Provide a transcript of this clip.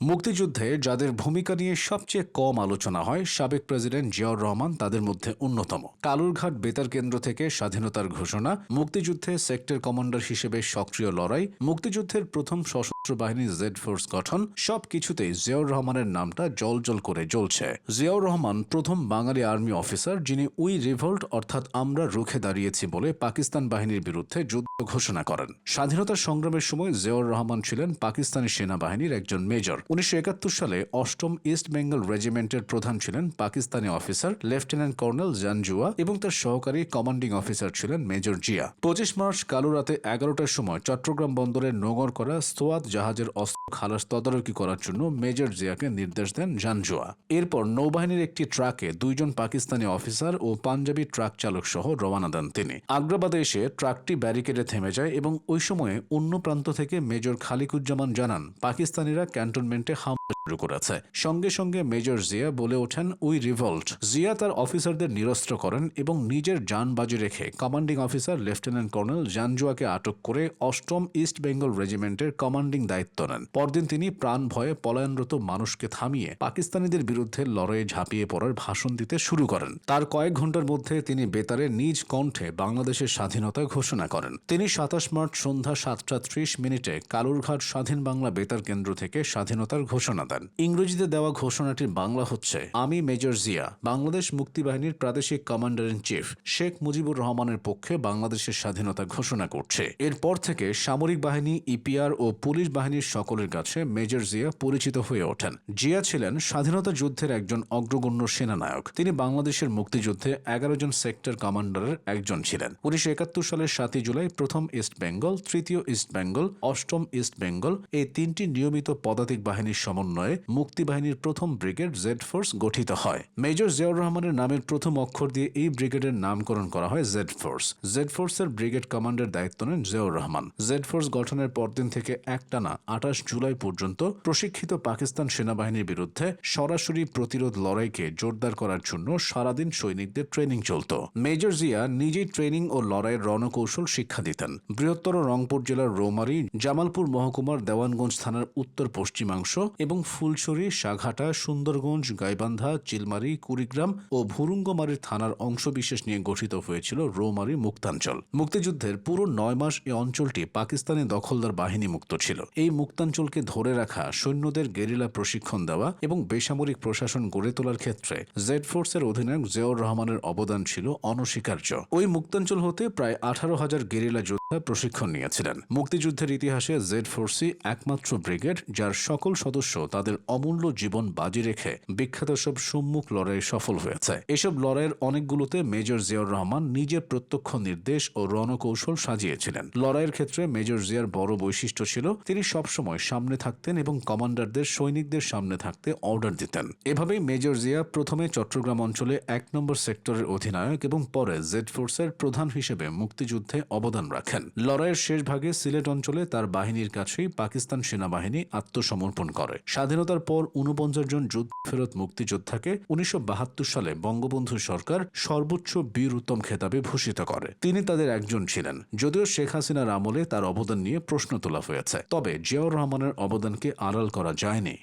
মুক্তিযুদ্ধে যাদের ভূমিকা নিয়ে সবচেয়ে কম আলোচনা হয়, সাবেক প্রেসিডেন্ট জিয়াউর রহমান তাদের মধ্যে অন্যতম। কালুরঘাট বেতার কেন্দ্র থেকে স্বাধীনতার ঘোষণা, মুক্তিযুদ্ধে সেক্টর কমান্ডার হিসেবে সক্রিয় লড়াই, মুক্তিযুদ্ধের প্রথম সশস্ত্র বাহিনী জেড ফোর্স গঠন, সবকিছুতেই জিয়াউর রহমানের নামটা জলজল করে জ্বলছে। জিয়াউর রহমান প্রথম বাঙালি আর্মি অফিসার, যিনি উই রিভোল্ট অর্থাৎ আমরা রুখে দাঁড়িয়েছি বলে পাকিস্তান বাহিনীর বিরুদ্ধে যুদ্ধ ঘোষণা করেন। স্বাধীনতা সংগ্রামের সময় জিয়াউর রহমান ছিলেন পাকিস্তানি সেনাবাহিনীর একজন মেজর। উনিশশো একাত্তর সালে অষ্টম ইস্ট বেঙ্গল রেজিমেন্টের প্রধান ছিলেন Pakistani officer lieutenant colonel Janjua এবং তার সহকারী কমান্ডিং অফিসার ছিলেন মেজর জিয়া। পঁচিশ মার্চ কালো রাতে এগারোটার সময় চট্টগ্রাম বন্দরে নোঙর করা সোয়াদ জাহাজের অস্ত্র খালাস তদারকি করার জন্য মেজর জিয়াকে নির্দেশ দেন জানজুয়া। এরপর নৌবাহিনীর একটি ট্রাকে দুইজন পাকিস্তানি অফিসার ও পাঞ্জাবি ট্রাক চালক সহ রওনা দেন তিনি। আগ্রাবাদে এসে ট্রাকটি ব্যারিকেডে থেমে যায় এবং ওই সময়ে অন্য প্রান্ত থেকে মেজর খালিকুজ্জামান জানান, পাকিস্তানিরা ক্যান্টনমেন্টে হামলা শুরু করেছে। সঙ্গে সঙ্গে মেজর জিয়া বলে ওঠেন উই রিভল্ট। জিয়া তার অফিসারদের নিরস্ত্র করেন এবং নিজের যান বাজি রেখে কমান্ডিং অফিসার লেফটেন্যান্ট কর্নেল জানজুয়াকে আটক করে অষ্টম ইস্ট বেঙ্গল রেজিমেন্টের কমান্ডিং দায়িত্ব নেন। পরদিন তিনি প্রাণ ভয়ে পলায়নরত মানুষকে থামিয়ে পাকিস্তানিদের বিরুদ্ধে লড়াইয়ে ঝাঁপিয়ে পড়ার ভাষণ দিতে শুরু করেন। তার কয়েক ঘণ্টার মধ্যে তিনি বেতারে নিজ কণ্ঠে বাংলাদেশের স্বাধীনতা ঘোষণা করেন। তিনি সাতাশ মার্চ সন্ধ্যা সাতটা ত্রিশ মিনিটে কালুরঘাট স্বাধীন বাংলা বেতার কেন্দ্র থেকে স্বাধীনতার ঘোষণা দেন। ইংরেজিতে দেওয়া ঘোষণাটির বাংলা হচ্ছে, আমি মেজর জিয়া, বাংলাদেশ মুক্তিবাহিনীর প্রাদেশিক commander in chief. Sheikh Mujibur রহমানের পক্ষে বাংলাদেশের স্বাধীনতা ঘোষণা করছে। এরপর থেকে সামরিক বাহিনী, ইপিআর ও পুলিশ বাহিনীর সকলের কাছে মেজর জিয়া পরিচিত হয়ে ওঠেন। জিয়া ছিলেন স্বাধীনতা যুদ্ধের একজন অগ্রগণ্য সেনানায়ক। তিনি বাংলাদেশের মুক্তিযুদ্ধে এগারো জন সেক্টর কমান্ডারের একজন ছিলেন। উনিশশো একাত্তর সালের সাতই জুলাই প্রথম ইস্ট বেঙ্গল, তৃতীয় ইস্ট বেঙ্গল, অষ্টম ইস্ট বেঙ্গল, এই তিনটি নিয়মিত পদাতিক বাহিনীর সমন্বয়ে মুক্তিবাহিনীর প্রথম ব্রিগেড জেড ফোর্স গঠিত হয়। মেজর জিয়াউর রহমানের নামের প্রথম অক্ষর দিয়ে এই ব্রিগেডের নামকরণ করা হয় জেড ফোর্স। জেড ফোর্সের ব্রিগেড কমান্ডার দায়িত্ব নেন জিয়াউর রহমান। জেড ফোর্স গঠনের পরদিন থেকে একটানা আঠাশ জুলাই পর্যন্ত প্রশিক্ষিত পাকিস্তান সেনাবাহিনীর বিরুদ্ধে সরাসরি প্রতিরোধ লড়াইকে জোরদার করার জন্য সারাদিন সৈনিকদের ট্রেনিং চলত। মেজর জিয়া নিজেই ট্রেনিং ও লড়াইয়ের রণকৌশল শিক্ষা দিতেন। বৃহত্তর রংপুর জেলার রৌমারী, জামালপুর মহকুমার দেওয়ানগঞ্জ থানার উত্তর পশ্চিমাংশ এবং ফুলছড়ি সাঘাটা, সুন্দরগঞ্জ, গাইবান্ধা, চিলমারি, কুড়িগ্রাম ও ভুরুঙ্গমারির থানার অংশবিশেষ নিয়ে গঠিত হয়েছিল রৌমারী মুক্তাঞ্চল। মুক্তিযুদ্ধের পুরো নয় মাস এই অঞ্চলটি পাকিস্তানি দখলদার বাহিনী মুক্ত ছিল। এই মুক্তাঞ্চলকে ধরে রাখা, সৈন্যদের গেরিলা প্রশিক্ষণ দেওয়া এবং বেসামরিক প্রশাসন গড়ে তোলার ক্ষেত্রে জেড ফোর্সের অধিনায়ক জিয়াউর রহমানের অবদান ছিল অনস্বীকার্য। ওই মুক্তাঞ্চল হতে প্রায় আঠারো হাজার গেরিলা প্রশিক্ষণ নিয়েছিলেন। মুক্তিযুদ্ধের ইতিহাসে জেড ফোর্সই একমাত্র ব্রিগেড, যার সকল সদস্য তাদের অমূল্য জীবন বাজি রেখে বিখ্যাত সব সম্মুখ লড়াইয়ে সফল হয়েছে। এসব লড়াইয়ের অনেকগুলোতে মেজর জিয়াউর রহমান নিজের প্রত্যক্ষ নির্দেশ ও রণকৌশল সাজিয়েছিলেন। লড়াইয়ের ক্ষেত্রে মেজর জিয়ার বড় বৈশিষ্ট্য ছিল, তিনি সবসময় সামনে থাকতেন এবং কমান্ডারদের, সৈনিকদের সামনে থাকতে অর্ডার দিতেন। এভাবেই মেজর জিয়া প্রথমে চট্টগ্রাম অঞ্চলে এক নম্বর সেক্টরের অধিনায়ক এবং পরে জেড ফোর্সের প্রধান হিসেবে মুক্তিযুদ্ধে অবদান রাখেন। লড়াইয়ের শেষ ভাগে সিলেট অঞ্চলে তার বাহিনীর কাছেই পাকিস্তান সেনাবাহিনী আত্মসমর্পণ করে। স্বাধীনতার পর উনপঞ্চাশ জন যুদ্ধ ফেরত মুক্তিযোদ্ধাকে উনিশশো বাহাত্তর সালে বঙ্গবন্ধু সরকার সর্বোচ্চ বীর উত্তম খেতাবে ভূষিত করে। তিনি তাদের একজন ছিলেন, যদিও শেখ হাসিনার আমলে তার অবদান নিয়ে প্রশ্ন তোলা হয়েছে। তবে জিয়াউর রহমানের অবদানকে আড়াল করা যায়নি।